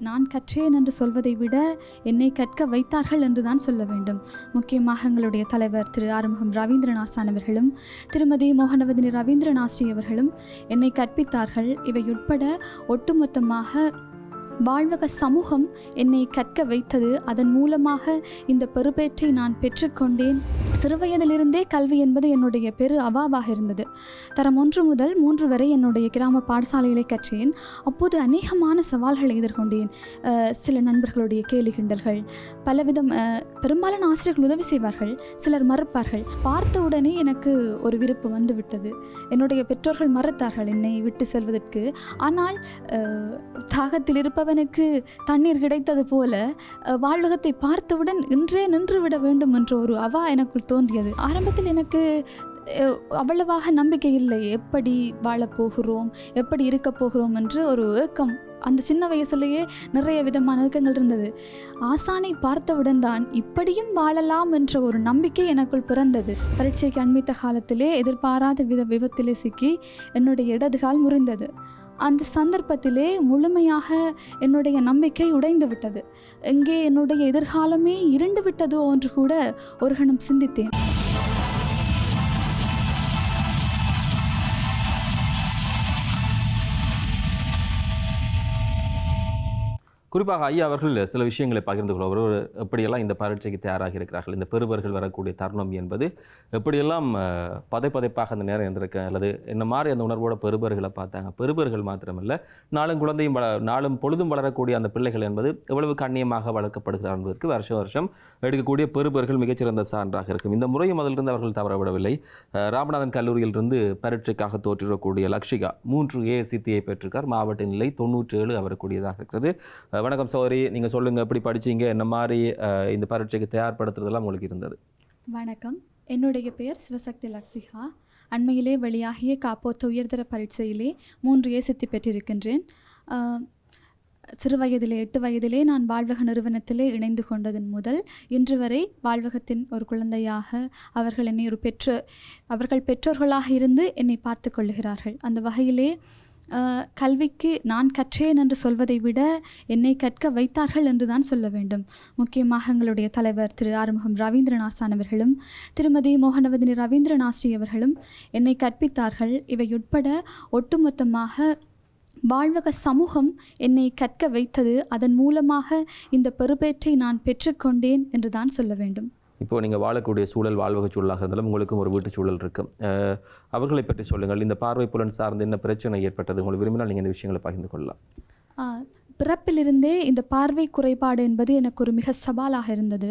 நான் கற்றேன் என்று சொல்வதை விட என்னை கற்க வைத்தார்கள் என்று தான் சொல்ல வேண்டும். முக்கியமாக எங்களுடைய தலைவர் திரு ஆறுமுகம் ரவீந்திரநாசான் அவர்களும் திருமதி மோகனவதினி ரவீந்திரநாஸ்ரீ அவர்களும் என்னை கற்பித்தார்கள். இவை உட்பட ஒட்டுமொத்தமாக வாழ்வக சமூகம் என்னை கற்க வைத்தது. அதன் மூலமாக இந்த பெறுபேற்றை நான் பெற்றுக்கொண்டேன். சிறுவயதிலிருந்தே கல்வி என்பது என்னுடைய பெரு அவாவாக இருந்தது. தரம் ஒன்று முதல் மூன்று வரை என்னுடைய கிராம பாடசாலையிலே கற்றேன். அப்போது அநேகமான சவால்களை எதிர்கொண்டேன். சில நண்பர்களுடைய கேலி கிண்டல்கள் பலவிதம் பெரும்பாலான ஆசிரியர்கள் உதவி செய்வார்கள் சிலர் மறுப்பார்கள். பார்த்த உடனே எனக்கு ஒரு விருப்பு வந்துவிட்டது. என்னுடைய பெற்றோர்கள் மறுத்தார்கள் என்னை விட்டு செல்வதற்கு. ஆனால் தாகத்தில் இருப்ப அவனுக்கு தண்ணீர் கிடைத்தது போல அஹ், வாழ்வகத்தை பார்த்தவுடன் இன்றே நின்று விட வேண்டும் என்ற ஒரு அவா எனக்குள் தோன்றியது. ஆரம்பத்தில் எனக்கு அவ்வளவாக நம்பிக்கை இல்லை. எப்படி வாழப் போகிறோம்? எப்படி இருக்கப் போகிறோம் என்று ஒரு ஏக்கம் அந்த சின்ன வயசுலேயே நிறைய விதமான ஏக்கங்கள் இருந்தது. ஆசானை பார்த்தவுடன் தான் இப்படியும் வாழலாம் என்ற ஒரு நம்பிக்கை எனக்குள் பிறந்தது. பரீட்சைக்கு அண்மித்த காலத்திலே எதிர்பாராத வித விபத்திலே சிக்கி என்னுடைய இடது கால் முறிந்தது. அந்த சந்தர்ப்பத்திலே முழுமையாக என்னுடைய நம்பிக்கை உடைந்து விட்டது. எங்கே என்னுடைய எதிர்காலமே இருண்டு விட்டதோ என்று கூட ஒரு கணம் சிந்தித்தேன். குறிப்பாக ஐயா அவர்கள் சில விஷயங்களை பகிர்ந்து கொள்வார். ஒரு எப்படியெல்லாம் இந்த பரீட்சைக்கு தயாராக இருக்கிறார்கள் இந்த பெறுபர்கள் வரக்கூடிய தருணம் என்பது எப்படியெல்லாம் பதைப்பதைப்பாக அந்த நேரம் இருந்திருக்கு அல்லது என்ன மாதிரி அந்த உணர்வோட பெறுபர்களை பார்த்தாங்க? பெறுபர்கள் மாத்திரமல்ல நாளும் குழந்தையும் வள நாளும் பொழுதும் வளரக்கூடிய அந்த பிள்ளைகள் என்பது எவ்வளவு கண்ணியமாக வளர்க்கப்படுகிறார் என்பதற்கு வருஷம் வருஷம் எடுக்கக்கூடிய பெறுபர்கள் மிகச்சிறந்த சான்றாக இருக்கும். இந்த முறையும் அதிலிருந்து அவர்கள் தவறவிடவில்லை. ராமநாதன் கல்லூரியிலிருந்து பரீட்சைக்காக தோற்றிடக்கூடிய லக்ஷிகா மூன்று ஏ சித்தியை பெற்றிருக்கார். மாவட்ட நிலை தொண்ணூற்றி ஏழு அவருக்குரியதாக இருக்கிறது வணக்கம் சௌரி நீங்கள் சொல்லுங்கள் எப்படி படிச்சீங்க என்ன மாதிரி இந்த பரீட்சைக்கு தயார்படுத்துறதெல்லாம் உங்களுக்கு இருந்தது? வணக்கம். என்னுடைய பெயர் சிவசக்தி லக்ஷிகா. அண்மையிலே வெளியாகிய காப்போத்த உயர்தர பரீட்சையிலே மூன்று சித்தி பெற்றிருக்கின்றேன். சிறு வயதிலே எட்டு வயதிலே நான் வாழ்வக நிறுவனத்திலே இணைந்து கொண்டதன் முதல் இன்று வரை வாழ்வகத்தின் ஒரு குழந்தையாக அவர்கள் என்னை ஒரு பெற்று அவர்கள் பெற்றோர்களாக இருந்து என்னை பார்த்து கொள்ளுகிறார்கள். அந்த வகையிலே கல்விக்கு நான் கற்றேன் என்று சொல்வதை விட என்னை கற்க வைத்தார்கள் என்று தான் சொல்ல வேண்டும். முக்கியமாக எங்களுடைய தலைவர் திரு ஆறுமுகம் ரவீந்திரநாசான் அவர்களும் திருமதி மோகனவதினி ரவீந்திரநாஸ்ரீ அவர்களும் என்னை கற்பித்தார்கள். இவை உட்பட ஒட்டுமொத்தமாக வாழ்வக சமூகம் என்னை கற்க வைத்தது. அதன் மூலமாக இந்த பெறுபேற்றை நான் பெற்றுக்கொண்டேன் என்று தான் சொல்ல வேண்டும். இப்போது நீங்கள் வாழக்கூடிய சூழல் வாழ்வகை சூழலாக இருந்தாலும் உங்களுக்கும் ஒரு வீட்டு சூழல் இருக்கும் அவர்களை பற்றி சொல்லுங்கள். இந்த பார்வை புலன் சார்ந்து என்ன பிரச்சனை ஏற்பட்டது? உங்களுக்கு விரும்பினால் நீங்கள் இந்த விஷயங்களை பகிர்ந்து கொள்ளலாம். பிறப்பிலிருந்தே இந்த பார்வை குறைபாடு என்பது எனக்கு ஒரு மிக சவாலாக இருந்தது.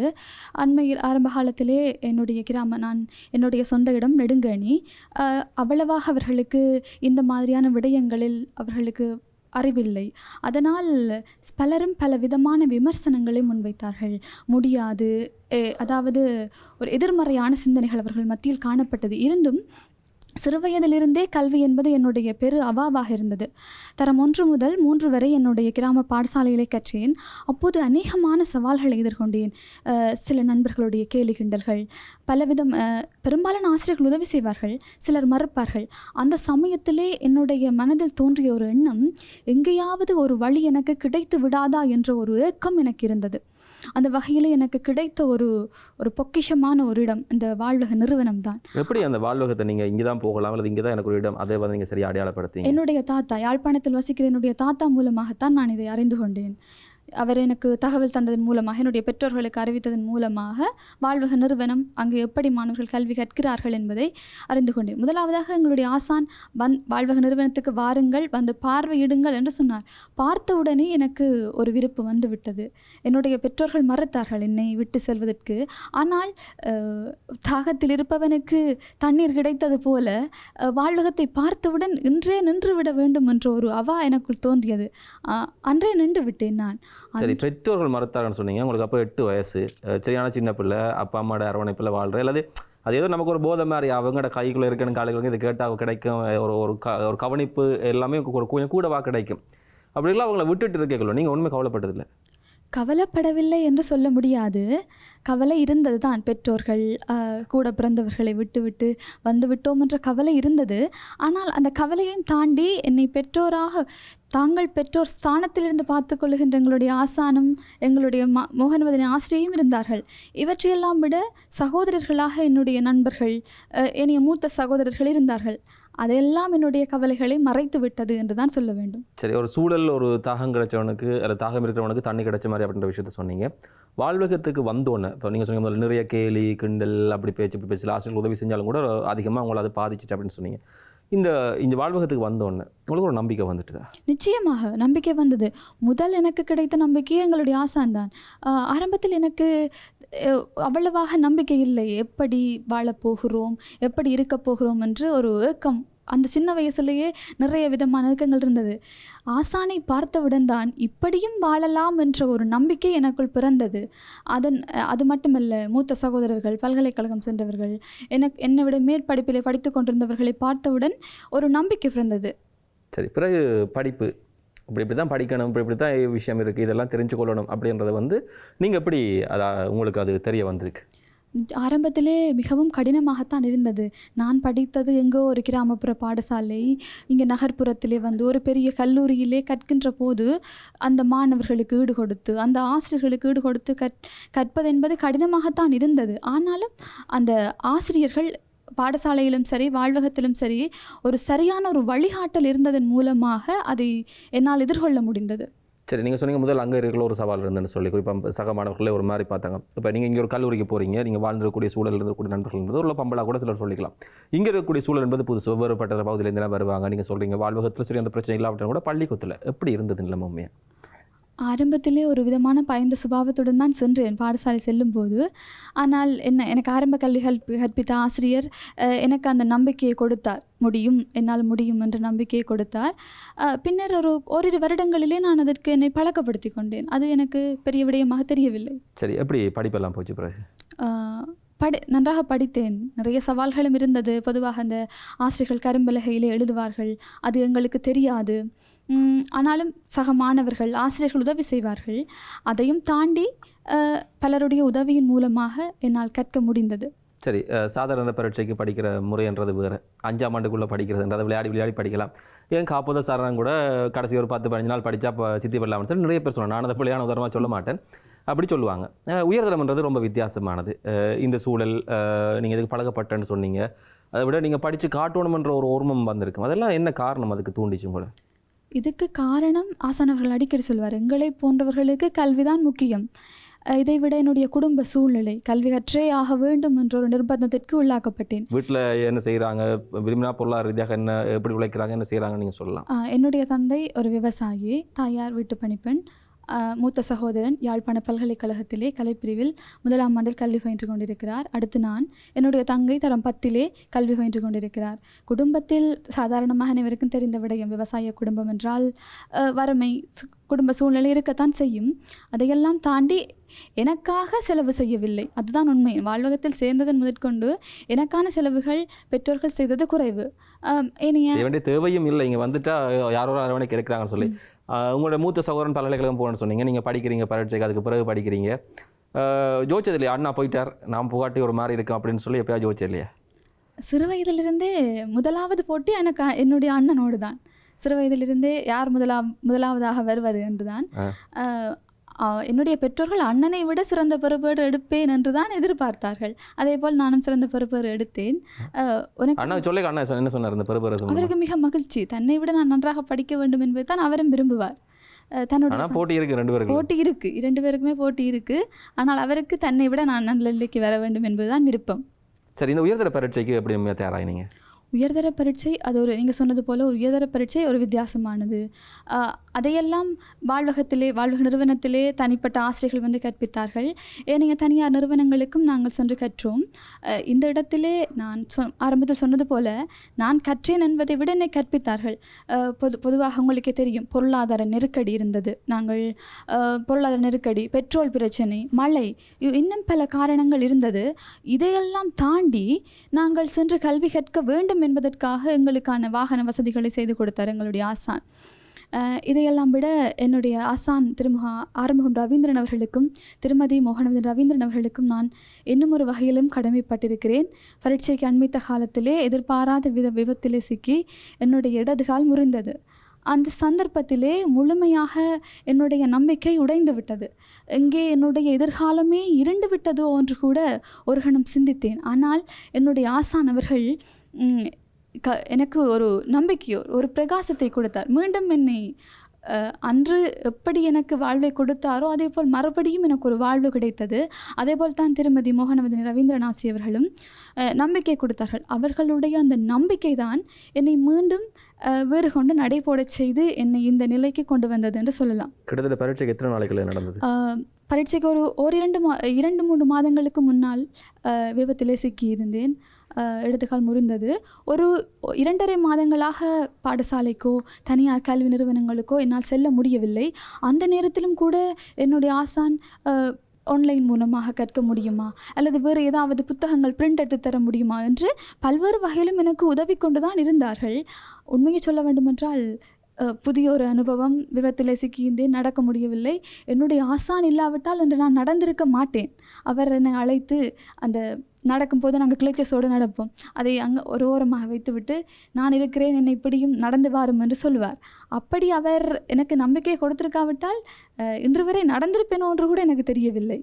அண்மையில் ஆரம்ப காலத்திலே என்னுடைய கிராம நான் என்னுடைய சொந்த இடம் நெடுங்கணி அவ்வளவாக அவர்களுக்கு இந்த மாதிரியான விடயங்களில் அவர்களுக்கு அறிவில்லை. அதனால் பலரும் பல விதமான விமர்சனங்களை முன்வைத்தார்கள். முடியாது. அதாவது ஒரு எதிர்மறையான சிந்தனைகள் அவர்கள் மத்தியில் காணப்பட்டது. இருந்தும் சிறுவயதிலிருந்தே கல்வி என்பது என்னுடைய பெரு அவாவாக இருந்தது. தரம் ஒன்று முதல் மூன்று வரை என்னுடைய கிராம பாடசாலையிலே கற்றேன். அப்போது அநேகமான சவால்களை எதிர்கொண்டேன். சில நண்பர்களுடைய கேலி கிண்டல்கள் பலவிதம் பெரும்பாலான ஆசிரியர்கள் உதவி செய்வார்கள் சிலர் மறுப்பார்கள். அந்த சமயத்திலே என்னுடைய மனதில் தோன்றிய ஒரு எண்ணம் எங்கேயாவது ஒரு வழி எனக்கு கிடைத்து விடாதா? என்ற ஒரு ஏக்கம் எனக்கு இருந்தது. அந்த வகையில் எனக்கு கிடைத்த ஒரு ஒரு பொக்கிஷமான ஒரு இடம் இந்த வாழ்வக நிறுவனம் தான். எப்படி அந்த வாழ்வகத்தை நீங்கள் இங்கே தான் போகலாம் அல்லது இங்கே தான் எனக்கு ஒரு இடம் அதை வந்து நீங்கள் சரியாக அடையாளப்படுத்தீங்க? என்னுடைய தாத்தா யாழ்ப்பாணத்தில் வசிக்கிற என்னுடைய தாத்தா மூலமாகத்தான் நான் இதை அறிந்து கொண்டேன். அவர் எனக்கு தகவல் தந்ததன் மூலமாக என்னுடைய பெற்றோர்களுக்கு அறிவித்ததன் மூலமாக வாழ்வக நிறுவனம் அங்கு எப்படி மாணவர்கள் கல்வி கற்கிறார்கள் என்பதை அறிந்து கொண்டேன். முதலாவதாக எங்களுடைய ஆசான் வந் வாழ்வக நிறுவனத்துக்கு வாருங்கள் வந்து பார்வையிடுங்கள் என்று சொன்னார். பார்த்தவுடனே எனக்கு ஒரு விருப்பு வந்துவிட்டது. என்னுடைய பெற்றோர்கள் மறுத்தார்கள் என்னை விட்டு செல்வதற்கு. ஆனால் தாகத்தில் இருப்பவனுக்கு தண்ணீர் கிடைத்தது போல வாழ்வகத்தை பார்த்தவுடன் இன்றே நின்று விட வேண்டும் என்ற ஒரு அவா எனக்குள் தோன்றியது. அன்றே நின்று விட்டேன் நான். சரி பெற்றோர்கள் மறுத்தாங்கன்னு சொன்னீங்க. உங்களுக்கு அப்போ எட்டு வயசு. சரியான சின்ன பிள்ளை அப்பா அம்மாவோட அரவணைப்பில் வாழ்கிற அல்லது அது ஏதோ நமக்கு ஒரு போதை மாதிரி அவங்கட கைக்குள்ளே இருக்கணும் காலையில் இது கேட்டால் கிடைக்கும் ஒரு ஒரு க ஒரு கவனிப்பு எல்லாமே ஒரு கொஞ்சம் கூடவா கிடைக்கும். அப்படிலாம் அவங்கள விட்டுட்டு இருக்கீங்களோ நீங்கள் ஒன்றுமே கவலைப்பட்டதில்லை. கவலைப்படவில்லை என்று சொல்ல முடியாது. கவலை இருந்தது தான். பெற்றோர்கள் கூட பிறந்தவர்களை விட்டுவிட்டு விட்டு வந்து விட்டோம் என்ற கவலை இருந்தது. ஆனால் அந்த கவலையையும் தாண்டி என்னை பெற்றோராக தாங்கள் பெற்றோர் ஸ்தானத்திலிருந்து பார்த்து கொள்ளுகின்ற எங்களுடைய ஆசானும் எங்களுடைய ம மோகன்வதனின் ஆசிரியையும் இருந்தார்கள். இவற்றையெல்லாம் விட சகோதரர்களாக என்னுடைய நண்பர்கள் என்னுடைய மூத்த சகோதரர்கள் இருந்தார்கள். அதெல்லாம் என்னுடைய கவலைகளை மறைத்து விட்டது என்று தான் சொல்ல வேண்டும். சரி ஒரு சூழல் ஒரு தாகம் கிடைச்சவனுக்கு அல்லது தாகம் இருக்கிறவனுக்கு தண்ணி கிடைச்ச மாதிரி அப்படின்ற விஷயத்த சொன்னீங்க. வாழ்வகத்துக்கு வந்தோன்னே இப்போ நீங்கள் சொன்னீங்க முதல்ல நிறைய கேலி கிண்டல் அப்படி பேச்சு இப்படி பேச்சு ஆசிரியர்கள் உதவி செஞ்சாலும் கூட அதிகமாக உங்களை அது பாதிச்சிச்சு அப்படின்னு சொன்னீங்க. இந்த இந்த வாழ்வகத்துக்கு வந்தோடனே உங்களுக்கு ஒரு நம்பிக்கை வந்துட்டுதா? நிச்சயமாக நம்பிக்கை வந்தது. முதல் எனக்கு கிடைத்த நம்பிக்கையே எங்களுடைய ஆசான் தான். ஆரம்பத்தில் எனக்கு அவ்வளவாக நம்பிக்கை இல்லை. எப்படி வாழப்போகிறோம் எப்படி இருக்க போகிறோம் என்று ஒரு ஏக்கம். அந்த சின்ன வயசுலேயே நிறைய விதமான ஏக்கங்கள் இருந்தது. ஆசானை பார்த்தவுடன் தான் இப்படியும் வாழலாம் என்ற ஒரு நம்பிக்கை எனக்குள் பிறந்தது. அதன் அது மட்டுமல்ல மூத்த சகோதரர்கள் பல்கலைக்கழகம் சென்றவர்கள் எனக்கு என்னை விட மேற்படிப்பிலே படித்து கொண்டிருந்தவர்களை பார்த்தவுடன் ஒரு நம்பிக்கை பிறந்தது. சரி பிறகு படிப்பு. இப்படி இப்படி தான் படிக்கணும் இப்படி இப்படி தான் விஷயம் இருக்குது இதெல்லாம் தெரிஞ்சு கொள்ளணும் அப்படின்றத வந்து நீங்கள் எப்படி அதை உங்களுக்கு அது தெரிய வந்திருக்கு? ஆரம்பத்திலே மிகவும் கடினமாகத்தான் இருந்தது. நான் படித்தது எங்கோ ஒரு கிராமப்புற பாடசாலை இங்கே நகர்ப்புறத்திலே வந்து ஒரு பெரிய கல்லூரியிலே கற்கின்ற போது அந்த மாணவர்களுக்கு ஈடு கொடுத்து அந்த ஆசிரியர்களுக்கு ஈடு கொடுத்து கற் கற்பது என்பது கடினமாகத்தான் இருந்தது. ஆனாலும் அந்த ஆசிரியர்கள் பாடசாலையிலும் சரி வாழ்வகத்திலும் சரி ஒரு சரியான ஒரு வழிகாட்டல் இருந்ததன் மூலமாக அதை என்னால் எதிர்கொள்ள முடிந்தது. சரி நீங்கள் சொன்னீங்க முதல் அங்கே இருக்கிற ஒரு சவால் இருந்ததுன்னு சொல்லி குறிப்பாக சக மாணவர்களே ஒரு மாதிரி பார்த்தாங்க. இப்போ நீங்கள் இங்கே ஒரு கல்லூரிக்கு போகிறீங்க நீங்கள் வாழ்ந்திருக்கக்கூடிய சூழல் இருக்கக்கூடிய நண்பர்கள் என்பது ஒரு பம்பலாக கூட சிலர் சொல்லிக்கலாம். இங்கே இருக்கக்கூடிய சூழல் என்பது புதுசு வேறுபட்ட பகுதியிலேருந்து வருவாங்க. நீங்கள் சொல்கிறீங்க வாழ்வகத்தில் சரி அந்த பிரச்சனை இல்லாவிட்டாலும் கூட பள்ளிக்கூத்தில் எப்படி இருந்தது நிலைமை உண்மையா? ஆரம்பத்திலே ஒரு விதமான பயந்த சுபாவத்துடன் தான் சென்றேன் பாடசாலை செல்லும்போது. ஆனால் என்ன எனக்கு ஆரம்ப கல்வி கல்வி கற்பித்த ஆசிரியர் எனக்கு அந்த நம்பிக்கையை கொடுத்தார். முடியும் என்னால் முடியும் என்ற நம்பிக்கையை கொடுத்தார். பின்னர் ஒரு ஓரிரு வருடங்களிலே நான் அதற்கு என்னை பழக்கப்படுத்தி கொண்டேன். அது எனக்கு பெரிய விடயமாக தெரியவில்லை. சரி எப்படி படிப்பெல்லாம் போச்சு பிறகு? படி நன்றாக படித்தேன். நிறைய சவால்களும் இருந்தது. பொதுவாக அந்த ஆசிரியர்கள் கரும்பலகையில் எழுதுவார்கள். அது எங்களுக்கு தெரியாது. ஆனாலும் சக மாணவர்கள் ஆசிரியர்கள் உதவி செய்வார்கள். அதையும் தாண்டி பலருடைய உதவியின் மூலமாக என்னால் கற்க முடிந்தது. சரி சாதாரண பரீட்சைக்கு படிக்கிற முறைன்றது வேறு. அஞ்சாம் ஆண்டுக்குள்ளே படிக்கிறதுன்றது விளையாடி விளையாடி படிக்கலாம். ஏன் காப்போத சாரணம் கூட கடைசி ஒரு பத்து பதினஞ்சு நாள் படித்தா இப்போ சித்தி பண்ணலாம்னு சொல்லி நிறைய பேர் சொன்னேன் நான் அந்த பிள்ளையான உதாரணமாக சொல்ல மாட்டேன். அப்படி சொல்லுவாங்க. உயர்தரம்ன்றது ரொம்ப வித்தியாசமானது. இந்த சூழல் நீங்கள் இதுக்கு பழகப்பட்டேன்னு சொன்னீங்க. அதை விட நீங்கள் படித்து காட்டணுமன்ற ஒரு ஓர்மம் வந்திருக்கும். அதெல்லாம் என்ன காரணம் அதுக்கு தூண்டிச்சு உங்களை? இதுக்கு காரணம் ஆசான் அவர்கள் அடிக்கடி சொல்வார். எங்களை போன்றவர்களுக்கு கல்விதான் முக்கியம். இதை விட என்னுடைய குடும்ப சூழ்நிலை கல்வி கற்றே ஆக வேண்டும் என்ற ஒரு நிர்பந்தத்திற்கு உள்ளாக்கப்பட்டேன். வீட்டில் என்ன செய்கிறாங்க விரும்பினா பொருளாதார ரீதியாக என்ன எப்படி உழைக்கிறாங்க என்ன செய்கிறாங்கன்னு நீங்கள் சொல்லலாம். என்னுடைய தந்தை ஒரு விவசாயி தாயார் வீட்டு பணிப்பெண். மூத்த சகோதரன் யாழ்ப்பாண பல்கலைக்கழகத்திலே கலைப்பிரிவில் முதலாம் ஆண்டில் கல்வி பயின்று கொண்டிருக்கிறார். அடுத்து நான் என்னுடைய தங்கை தரம் பத்திலே கல்வி பயின்று கொண்டிருக்கிறார். குடும்பத்தில் சாதாரணமாக அனைவருக்கும் தெரிந்த விடயம் விவசாய குடும்பம் என்றால் வறுமை குடும்ப சூழ்நிலை இருக்கத்தான் செய்யும். அதையெல்லாம் தாண்டி எனக்காக செலவு செய்யவில்லை. அதுதான் உண்மை. வாழ்வகத்தில் சேர்ந்ததன் முதற்கொண்டு எனக்கான செலவுகள் பெற்றோர்கள் செய்தது குறைவு. ஏனைய தேவையும் இல்லை. இங்கே வந்துட்டா யாரோ அரவணைக்கு இருக்கிறாங்கன்னு சொல்லி. உங்களோட மூத்த சகோதரன் பல்கலைக்கழகம் போகணும்னு சொன்னீங்க. நீங்கள் படிக்கிறீங்க பரீட்சைக்கு அதுக்கு பிறகு படிக்கிறீங்க. யோசிச்சது இல்லையா? அண்ணா போயிட்டார். நான் புகாட்டி ஒரு மாதிரி இருக்கும் அப்படின்னு சொல்லி எப்பயாவது யோசிச்சது இல்லையா? சிறு வயதிலிருந்தே முதலாவது போட்டி எனக்கு என்னுடைய அண்ணனோடு தான் சிறு வயதிலிருந்தே யார் முதலா முதலாவதாக வருவது என்றுதான். ஆ. என்னுடைய பெற்றோர்கள் அண்ணனை விட சிறந்த பெறுபேறு எடுப்பேன் என்று தான் எதிர்பார்த்தார்கள். அதே போல் நானும் சிறந்த பெறுபேறு எடுத்தேன். ஆஹ், உனக்கு அண்ணா சொல்ல அண்ணா சொன்ன- என்ன சொன்னார் இந்த அவருக்கு மிக மகிழ்ச்சி. தன்னை விட நான் நன்றாக படிக்க வேண்டும் என்பதை தான் அவரும் விரும்புவார். ஆனால் போட்டி இருக்கு ரெண்டு பேருக்கு போட்டி இருக்கு. இரண்டு பேருக்குமே போட்டி இருக்கு. ஆனால் அவருக்கு தன்னை விட நான் நல்ல நிலைக்கு வர வேண்டும் என்பதுதான் விருப்பம். சரி இந்த உயர்தர பரீட்சைக்கு எப்படி தயாராகினீங்க? உயர்தர பரீட்சை அது ஒரு நீங்கள் சொன்னது போல் ஒரு உயர்தர பரீட்சை ஒரு வித்தியாசமானது. அதையெல்லாம் வாழ்வகத்திலே வாழ்வக நிறுவனத்திலே தனிப்பட்ட ஆசிரியர்கள் வந்து கற்பித்தார்கள். ஏனைய தனியார் நிறுவனங்களுக்கும் நாங்கள் சென்று கற்றோம். இந்த இடத்திலே நான் சொ ஆரம்பத்தில் சொன்னது போல நான் கற்றேன் என்பதை விட என்னை கற்பித்தார்கள். பொது பொதுவாக உங்களுக்கே தெரியும் பொருளாதார நெருக்கடி இருந்தது. நாங்கள் பொருளாதார நெருக்கடி பெட்ரோல் பிரச்சனை மழை இன்னும் பல காரணங்கள் இருந்தது. இதையெல்லாம் தாண்டி நாங்கள் சென்று கல்வி கற்க வேண்டும் என்பதற்காக எங்களுக்கான வாகன வசதிகளை செய்து கொடுத்தார் எங்களுடைய ஆசான். இதையெல்லாம் விட என்னுடைய ஆசான் திருமுக ஆறுமுகம் ரவீந்திரன் அவர்களுக்கும் திருமதி மோகனவதன் ரவீந்திரன் அவர்களுக்கும் நான் இன்னும் ஒரு வகையிலும் கடமைப்பட்டிருக்கிறேன். பரீட்சைக்கு அண்மித்த காலத்திலே எதிர்பாராத வித விபத்திலே சிக்கி என்னுடைய இடதுகால் முறிந்தது. அந்த சந்தர்ப்பத்திலே முழுமையாக என்னுடைய நம்பிக்கை உடைந்து விட்டது. இங்கே என்னுடைய எதிர்காலமே இருண்டு விட்டதோ என்று கூட ஒரு கணம் சிந்தித்தேன். ஆனால் என்னுடைய ஆசானவர்கள் க எனக்கு ஒரு நம்பிக்கையோ ஒரு பிரகாசத்தை கொடுத்தார். மீண்டும் என்னை அன்று எப்படி எனக்கு வாழ்வை கொடுத்தாரோ அதே போல் மறுபடியும் எனக்கு ஒரு வாழ்வு கிடைத்தது. அதே போல் தான் திருமதி மோகனவதனி ரவீந்திரநாசி அவர்களும் நம்பிக்கை கொடுத்தார்கள். அவர்களுடைய அந்த நம்பிக்கை தான் என்னை மீண்டும் வேறு கொண்டு நடைபோடச் செய்து என்னை இந்த நிலைக்கு கொண்டு வந்தது என்று சொல்லலாம். கிட்டத்தட்ட பரீட்சைக்கு எத்தனை நாளைக்குள்ள நடந்தது? பரீட்சைக்கு ஒரு ஓரிரண்டு மா இரண்டு மூன்று மாதங்களுக்கு முன்னால் விபத்தில் விபத்திலே சிக்கியிருந்தேன். இடதுகால் முறிந்தது. ஒரு இரண்டரை மாதங்களாக பாடசாலைக்கோ தனியார் கல்வி நிறுவனங்களுக்கோ என்னால் செல்ல முடியவில்லை. அந்த நேரத்திலும் கூட என்னுடைய ஆசான் ஆன்லைன் மூலமாக கற்க முடியுமா? அல்லது வேறு ஏதாவது புத்தகங்கள் பிரிண்ட் எடுத்து தர முடியுமா? என்று பல்வேறு வகையிலும் எனக்கு உதவி கொண்டு தான் இருந்தார்கள். உண்மையை சொல்ல வேண்டுமென்றால் புதிய ஒரு அனுபவம் விபத்தில் சிக்கியிருந்தேன் நடக்க முடியவில்லை. என்னுடைய ஆசான் இல்லாவிட்டால் என்று நான் நடந்திருக்க மாட்டேன். அவர் என்னை அழைத்து அந்த நடக்கும்போது நாங்கள் கிளச்சஸோடு நடப்போம். அதை அங்கே ஒரு ஓரமாக வைத்துவிட்டு நான் இருக்கிறேன் என்னை இப்படியும் நடந்து வாரும் என்று சொல்லுவார் அப்படி அவர் எனக்கு நம்பிக்கை கொடுத்திருக்காவிட்டால் இன்று வரை நடந்திருப்பேனோ என்று கூட எனக்கு தெரியவில்லை.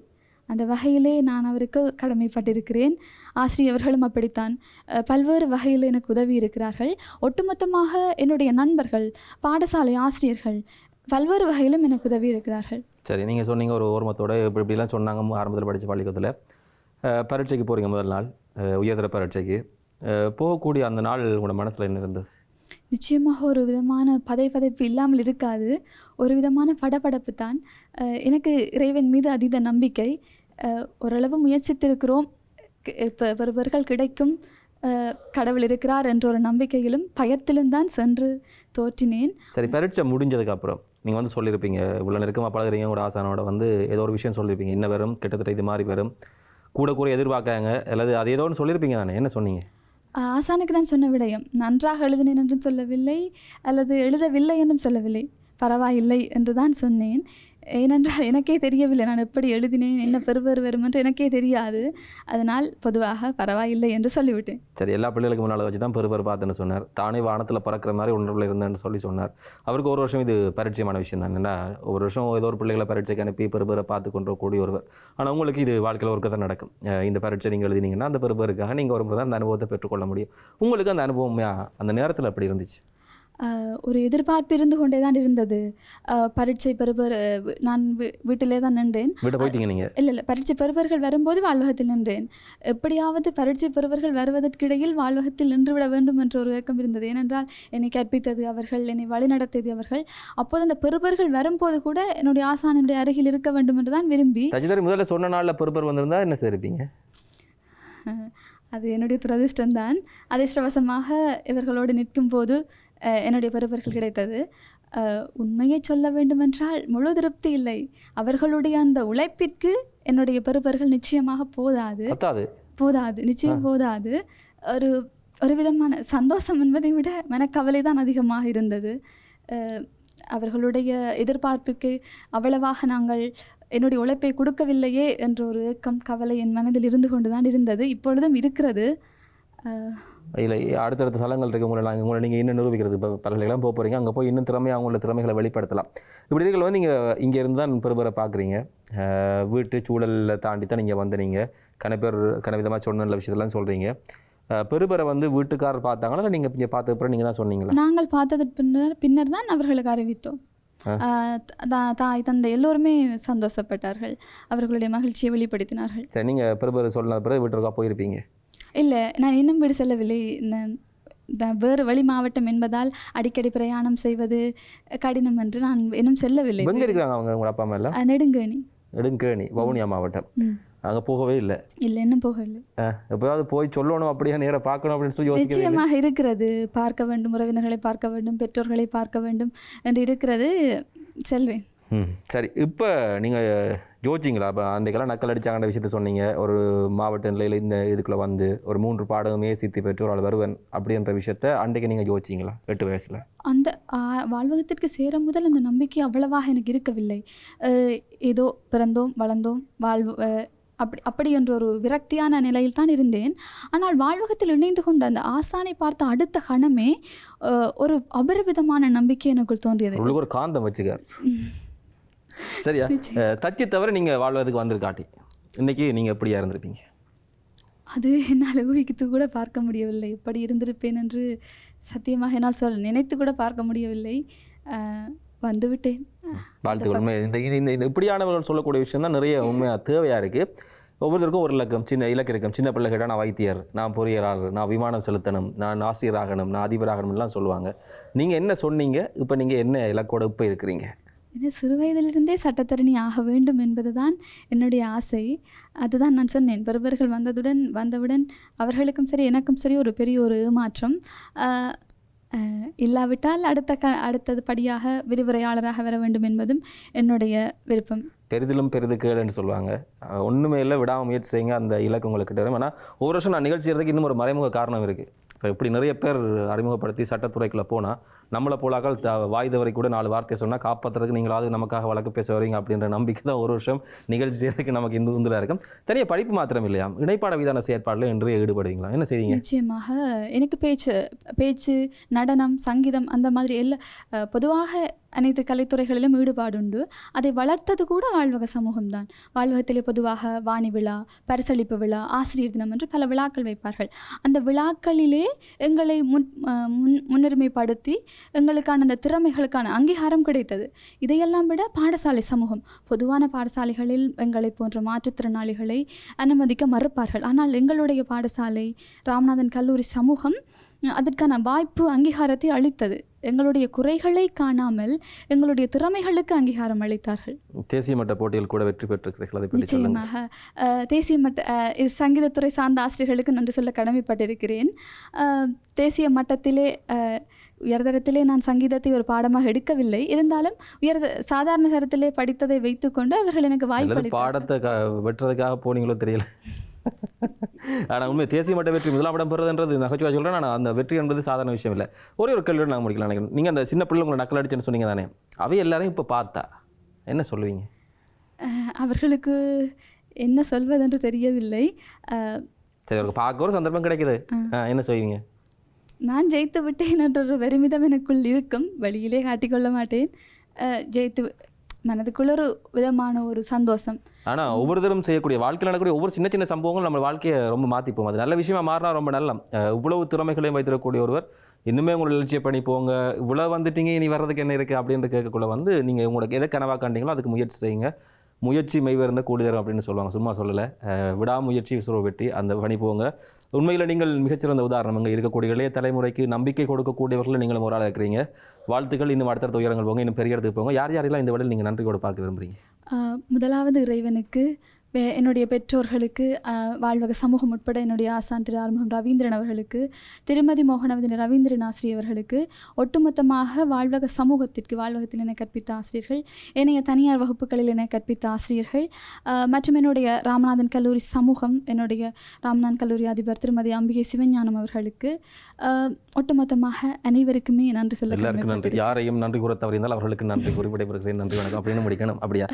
அந்த வகையிலே நான் அவருக்கு கடமைப்பட்டிருக்கிறேன். ஆசிரியர்களும் அப்படித்தான். பல்வேறு வகையில் எனக்கு உதவி இருக்கிறார்கள். ஒட்டுமொத்தமாக என்னுடைய நண்பர்கள் பாடசாலை ஆசிரியர்கள் பல்வேறு வகையிலும் எனக்கு உதவி இருக்கிறார்கள். சரி நீங்கள் சொன்னீங்க ஒரு ஓர்மத்தோட இப்படி இப்படிலாம் சொன்னாங்க ஆரம்பத்தில் படித்த பள்ளிக்கூடத்தில். பரீட்சைக்கு போகிறீங்க முதல் நாள் உயர்தர பரீட்சைக்கு. போகக்கூடிய அந்த நாள் உங்களோட மனசில் என்ன இருந்தது? நிச்சயமாக ஒரு விதமான பதை பதைப்பு இல்லாமல் இருக்காது. ஒரு விதமான படபடப்பு தான் எனக்கு இறைவன் மீது அதீத நம்பிக்கை. ஓரளவு முயற்சித்திருக்கிறோம். இப்போ ஒருவர்கள் கிடைக்கும் கடவுள் இருக்கிறார் என்ற ஒரு நம்பிக்கையிலும் பயத்திலும் தான் சென்று தோற்றினேன். சரி பரீட்சை முடிஞ்சதுக்கு அப்புறம் நீங்கள் வந்து சொல்லியிருப்பீங்க இவ்வளோ நெருக்கமாக பழகிறீங்க உங்களோட ஆசானோட வந்து ஏதோ ஒரு விஷயம் சொல்லியிருப்பீங்க என்ன வரும் கிட்டத்தட்ட இது மாதிரி வரும். கூட கூட எதிர்பார்க்காங்க அல்லது அது ஏதோ ஒன்று சொல்லியிருப்பீங்க தானே என்ன சொன்னீங்க? ஆசானுக்கு நான் சொன்ன விடயம் நன்றாக எழுதினேன் என்றும் சொல்லவில்லை அல்லது எழுதவில்லை என்றும் சொல்லவில்லை. பரவாயில்லை என்று தான் சொன்னேன். ஏனென்றால் எனக்கே தெரியவில்லை. நான் எப்படி எழுதினேன்? என்ன பெறுவர் வரும் என்று எனக்கே தெரியாது. அதனால் பொதுவாக பரவாயில்லை என்று சொல்லிவிட்டேன். சரி எல்லா பிள்ளைகளுக்கு முன்னால் வச்சு தான் பெருபர் பார்த்துன்னு சொன்னார். தானே வானத்தில் பறக்கிற மாதிரி ஒன்றுல இருந்தேன்னு சொல்லி சொன்னார். அவருக்கு ஒரு வருஷம் இது பரிச்சயமான விஷயம் தான். என்ன ஒரு வருஷம் ஏதோ ஒரு பிள்ளைகளை பரீட்சைக்கு அனுப்பி பெருபரை பார்த்து கொண்டு கூடிய ஒருவர். ஆனால் உங்களுக்கு இது வாழ்க்கையில் ஒருக்க தான் நடக்கும். இந்த பரீட்சை நீங்கள் எழுதினீங்கன்னா அந்த பெருபருக்காக நீங்கள் ஒரு முறை தான் அந்த அனுபவத்தை பெற்றுக்கொள்ள முடியும். உங்களுக்கு அந்த அனுபவம் அந்த நேரத்தில் அப்படி இருந்துச்சு? ஒரு எதிர்பார்ப்பு இருந்து கொண்டே தான் இருந்தது. பரீட்சை பெறுவர் நான் வீட்டிலே தான் நின்றேன். இல்லை இல்லை. பரீட்சை பெறுவர்கள் வரும்போது வாழ்வகத்தில் நின்றேன். எப்படியாவது பரீட்சை பெறுவர்கள் வருவதற்கிடையில் வாழ்வகத்தில் நின்றுவிட வேண்டும் என்ற ஒரு ஏக்கம் இருந்தது. ஏனென்றால் என்னை கற்பித்தது அவர்கள் என்னை வழிநடத்தியது அவர்கள். அப்போது அந்த பெறுபர்கள் வரும்போது கூட என்னுடைய ஆசானுடைய அருகில் இருக்க வேண்டும் என்று தான் விரும்பி. முதல்ல சொன்ன நாளில் பெருபர் வந்திருந்தா என்ன செய்யிருப்பீங்க அது என்னுடைய துரதிர்ஷ்டம்தான். அதிர்ஷ்டவசமாக இவர்களோடு நிற்கும் போது என்னுடைய பெறுபர்கள் கிடைத்தது. உண்மையை சொல்ல வேண்டுமென்றால் முழு திருப்தி இல்லை. அவர்களுடைய அந்த உழைப்பிற்கு என்னுடைய பெறுபர்கள் நிச்சயமாக போதாது. போதாது. நிச்சயம் போதாது. ஒரு ஒரு விதமான சந்தோஷம் என்பதை விட மனக்கவலை தான் அதிகமாக இருந்தது. அவர்களுடைய எதிர்பார்ப்புக்கு அவ்வளவாக நாங்கள் என்னுடைய உழைப்பை கொடுக்கவில்லையே என்ற ஒரு ஏக்கம் கவலை என் மனதில் இருந்து கொண்டு தான் இருந்தது. இப்பொழுதும் இருக்கிறது. இல்லை அடுத்தடுத்த தளங்கள் இருக்கு உங்களை நாங்கள் உங்களை நீங்கள் இன்னும் நிரூபிக்கிறது இப்போ பல்கலைக்கெல்லாம் போக போகிறீங்க அங்கே போய் இன்னும் திறமையாக அவங்களோட திறமைகளை வெளிப்படுத்தலாம். இப்படி இருக்கிற வந்து நீங்கள் இங்கே இருந்து தான் பெருபரை பார்க்குறீங்க வீட்டு சூழலில் தாண்டி தான் நீங்கள் வந்து நீங்கள் கணப்பேர் கனவிதமாக சொன்ன நல்ல விஷயத்தெல்லாம் சொல்கிறீங்க பெருபரை வந்து வீட்டுக்காரர் பார்த்தாங்களா? இல்லை நீங்கள் இங்கே பார்த்த அப்புறம் நீங்கள் தான் சொன்னீங்களா? நாங்கள் பார்த்ததற்கு பின்னர் பின்னர் தான் அவர்களுக்கு அறிவித்தோம். தாய் தந்தை எல்லோருமே சந்தோஷப்பட்டார்கள். அவர்களுடைய மகிழ்ச்சியை வெளிப்படுத்தினார்கள். சரி நீங்கள் பெருபர் சொன்ன பிறகு வீட்டுக்கா போயிருப்பீங்க. இல்லை நான் இன்னும் வீடு செல்லவில்லை. நான் வேறு வெளி மாவட்டம் என்பதால் அடிக்கடி பிரயாணம் செய்வது கடினம் என்று நான் இன்னும் செல்லவில்லை. எங்கே இருக்கிறாங்க அவங்க? உங்களோட அப்பா அம்மா எல்லாம்? நெடுங்கேணி. நெடுங்கேணி வவுனியா மாவட்டம். அங்கே போகவே இல்லை. இல்லை இன்னும் போகவில்லை. எப்போயாவது போய் சொல்லணும் அப்படியே நேராக பார்க்கணும் அப்படின்னு சொல்லி நிச்சயமாக இருக்கிறது. பார்க்க வேண்டும் உறவினர்களை பார்க்க வேண்டும் பெற்றோர்களை பார்க்க வேண்டும் என்று இருக்கிறது. செல்வேன். ம் சரி. இப்போ நீங்கள் யோசிச்சிங்களா? அப்போ அன்றைக்கெல்லாம் நக்கல் அடிச்சாங்கன்ற விஷயத்த சொன்னீங்க. ஒரு மாவட்ட நிலையில் இந்த இதுக்குள்ளே வந்து ஒரு மூன்று பாடகமே சித்தி பெற்று ஆள் வருவன் அப்படின்ற விஷயத்த அன்றைக்கு நீங்கள் யோசிச்சிங்களா? எட்டு வயசில். அந்த வாழ்வகத்திற்கு சேர முதல் அந்த நம்பிக்கை அவ்வளவாக எனக்கு இருக்கவில்லை. ஏதோ பிறந்தோம் வளர்ந்தோம் வாழ்வு அப்படி அப்படி என்ற ஒரு விரக்தியான நிலையில் தான் இருந்தேன். ஆனால் வாழ்வகத்தில் இணைந்து கொண்ட அந்த ஆசானை பார்த்த அடுத்த கணமே ஒரு அபரிவிதமான நம்பிக்கை எனக்குள் தோன்றியது. ஒரு காந்தம் வச்சுக்கார் சரியா? தச்சு தவிர நீங்கள் வாழ்வதுக்கு வந்திருக்காட்டி. இன்னைக்கு நீங்கள் எப்படியா இருந்திருப்பீங்க அது என்னால் ஊகித்து கூட பார்க்க முடியவில்லை. எப்படி இருந்திருப்பேன் என்று சத்தியமாக என்னால் சொல் நினைத்து கூட பார்க்க முடியவில்லை. வந்துவிட்டேன். வாழ்த்துக்கள். உண்மை இந்த இந்த இந்த இப்படியானவர்கள் சொல்லக்கூடிய விஷயம் தான் நிறைய உண்மையாக தேவையாக இருக்குது ஒவ்வொருத்தருக்கும் ஒரு இலக்கம். சின்ன இலக்கு இருக்கும் சின்ன பிள்ளை கேட்டால் நான் வைத்தியர் நான் பொறியியலாளர் நான் விமானம் செலுத்தணும் நான் ஆசிரியராகணும் நான் அதிபராகணும்லாம் சொல்லுவாங்க. நீங்கள் என்ன சொன்னீங்க? இப்போ நீங்கள் என்ன இலக்கோட இப்போ இருக்கிறீங்க? இது சிறு வயதிலிருந்தே சட்டத்தரணி ஆக வேண்டும் என்பதுதான் என்னுடைய ஆசை. அதுதான் நான் சொன்னேன் பெறுபர்கள் வந்ததுடன் வந்தவுடன் அவர்களுக்கும் சரி எனக்கும் சரி ஒரு பெரிய ஒரு ஏமாற்றம். இல்லாவிட்டால் அடுத்த க அடுத்தது படியாக விரிவுரையாளராக வர வேண்டும் என்பதும் என்னுடைய விருப்பம். பெரிதிலும் பெரிது கேளுன்னு சொல்லுவாங்க. ஒன்றுமே இல்லை விடாம முயற்சி செய்யுங்க அந்த இலக்கு உங்களுக்கு வரும் ஆனால் ஒரு வருஷம் நான் நிகழ்ச்சி செய்கிறதுக்கு இன்னும் ஒரு மறைமுக காரணம் இருக்குது இப்போ இப்படி நிறைய பேர் அறிமுகப்படுத்தி சட்டத்துறைக்குள்ளே போனால் நம்மளை போலாக்கள் த வாய் கூட நாலு வார்த்தையை சொன்னால் காப்பாற்றுறதுக்கு நீங்களாவது நமக்காக வழக்கு பேச வரீங்க அப்படின்ற நம்பிக்கை தான் ஒரு வருஷம் நிகழ்ச்சி செய்கிறதுக்கு நமக்கு இந்த உந்துலாக இருக்கும் தனியாக படிப்பு மாத்திரம் இல்லையா? இணைப்பாட விதான செயற்பாடில் இன்றைய ஈடுபடுவீங்களா? என்ன செய்வீங்க நிச்சயமாக. எனக்கு பேச்சு பேச்சு நடனம் சங்கீதம் அந்த மாதிரி எல்லா பொதுவாக அனைத்து கலைத்துறைகளிலும் ஈடுபாடுண்டு. அதை வளர்த்தது கூட வாழ்வக சமூகம்தான். வாழ்வகத்திலே பொதுவாக வாணி விழா பரிசளிப்பு விழா ஆசிரியர் தினம் என்று பல விழாக்கள் வைப்பார்கள். அந்த விழாக்களிலே எங்களை முன் முன் முன்னுரிமைப்படுத்தி எங்களுக்கான அந்த திறமைகளுக்கான அங்கீகாரம் கிடைத்தது. இதையெல்லாம் விட பாடசாலை சமூகம் பொதுவான பாடசாலைகளில் எங்களை போன்ற மாற்றுத்திறனாளிகளை அனுமதிக்க மறுப்பார்கள். ஆனால் எங்களுடைய பாடசாலை ராமநாதன் கல்லூரி சமூகம் அதற்கான வாய்ப்பு அங்கீகாரத்தை அளித்தது. எங்களுடைய குறைகளை காணாமல் எங்களுடைய திறமைகளுக்கு அங்கீகாரம் அளித்தார்கள். தேசிய மட்ட போட்டியில் கூட வெற்றி பெற்றிருக்கிறீர்கள் நிச்சயமாக. தேசிய மட்ட சங்கீதத்துறை சார்ந்த ஆசிரியர்களுக்கு நன்றி சொல்ல கடமைப்பட்டிருக்கிறேன். தேசிய மட்டத்திலே உயர்தரத்திலே நான் சங்கீதத்தை ஒரு பாடமாக எடுக்கவில்லை. இருந்தாலும் உயர் சாதாரண தரத்திலே படித்ததை வைத்துக்கொண்டு அவர்கள் எனக்கு வாய்ப்பு பாடத்தை வெட்டுறதுக்காக போனீங்களோ தெரியல. ஆனால் உண்மை தேசிய மட்ட வெற்றி முதலாம் இடம் பெறுறதுன்றது நகைச்சுவா சொல்கிறேன் ஆனால் அந்த வெற்றி என்பது சாதாரண விஷயம் இல்லை. ஒரே ஒரு கேள்வியோட நான் முடிக்கலாம் நினைக்கிறேன். நீங்கள் அந்த சின்ன பிள்ளை உங்களை நக்கல் அடிச்சுன்னு சொன்னீங்க தானே? அவை எல்லாரையும் இப்போ பார்த்தா என்ன சொல்லுவீங்க? அவர்களுக்கு என்ன சொல்வதென்று தெரியவில்லை. சரி ஒரு பார்க்க ஒரு சந்தர்ப்பம் கிடைக்குது. என்ன செய்வீங்க? நான் ஜெயித்து விட்டேன் என்ற ஒரு பெருமிதம் எனக்குள் இருக்கும். வெளியிலே காட்டிக்கொள்ள மாட்டேன். ஜெயித்து மனதுக்குள்ள ஒரு விதமான ஒரு சந்தோஷம். ஆனால் ஒவ்வொருத்தரும் செய்யக்கூடிய வாழ்க்கையில் நடக்கக்கூடிய ஒவ்வொரு சின்ன சின்ன சம்பவங்கள் நம்ம வாழ்க்கையை ரொம்ப மாற்றிப்போம் அது நல்ல விஷயமா மாறினா ரொம்ப நல்லம் இவ்வளவு திறமைகளையும் வைத்திருக்கக்கூடிய ஒருவர் இன்னுமே உங்களை இலட்சிய பண்ணி போங்க. இவ்வளோ வந்துட்டீங்க இனி வர்றதுக்கு என்ன இருக்குது அப்படின்னு கேட்கக்குள்ள வந்து நீங்கள் உங்களுக்கு எதை கனவாக காண்டீங்களோ அதுக்கு முயற்சி செய்யுங்க. முயற்சி மெய்வேர்ந்த கூடுதரம் அப்படின்னு சொல்லுவாங்க. சும்மா சொல்லலை. விடாமுயற்சி சுரோ வெட்டி அந்த பணி போங்க. உண்மையில் நீங்கள் மிகச்சிறந்த உதாரணம். இங்கே இருக்கக்கூடிய இளைய தலைமுறைக்கு நம்பிக்கை கொடுக்கக்கூடியவர்கள் நீங்களும் ஒரு ஆளாக இருக்கிறீங்க. வாழ்த்துக்கள். இன்னும் அடுத்தடுத்த உயரங்கள் போங்க. இன்னும் பெரிய இடத்துக்கு போங்க. யார் யாரெல்லாம் இந்த வழியில் நீங்கள் நன்றி கூட பார்க்க விரும்புகிறீங்க? முதலாவது இறைவனுக்கு என்னுடைய பெற்றோர்களுக்கு வாழ்வக சமூகம் உட்பட என்னுடைய ஆசான் திரு ஆறுமுகம் ரவீந்திரன் அவர்களுக்கு திருமதி மோகனவதின ரவீந்திரன் ஆசிரியர் அவர்களுக்கு ஒட்டுமொத்தமாக வாழ்வக சமூகத்திற்கு வாழ்வகத்தில் என்னை கற்பித்த ஆசிரியர்கள் என்னைய தனியார் வகுப்புகளில் என்னை கற்பித்த ஆசிரியர்கள் மற்றும் என்னுடைய ராமநாதன் கல்லூரி சமூகம் என்னுடைய ராமநாதன் கல்லூரி அதிபர் திருமதி அம்பிகை சிவஞானம் அவர்களுக்கு ஒட்டுமொத்தமாக அனைவருக்குமே நன்றி சொல்ல நன்றி. யாரையும் நன்றி கூற தவறியிருந்தால் அவர்களுக்கு நன்றி கூறி விடைபெறுகிறேன். நன்றி வணக்கம். அப்படின்னு முடிக்கணும். அப்படியா?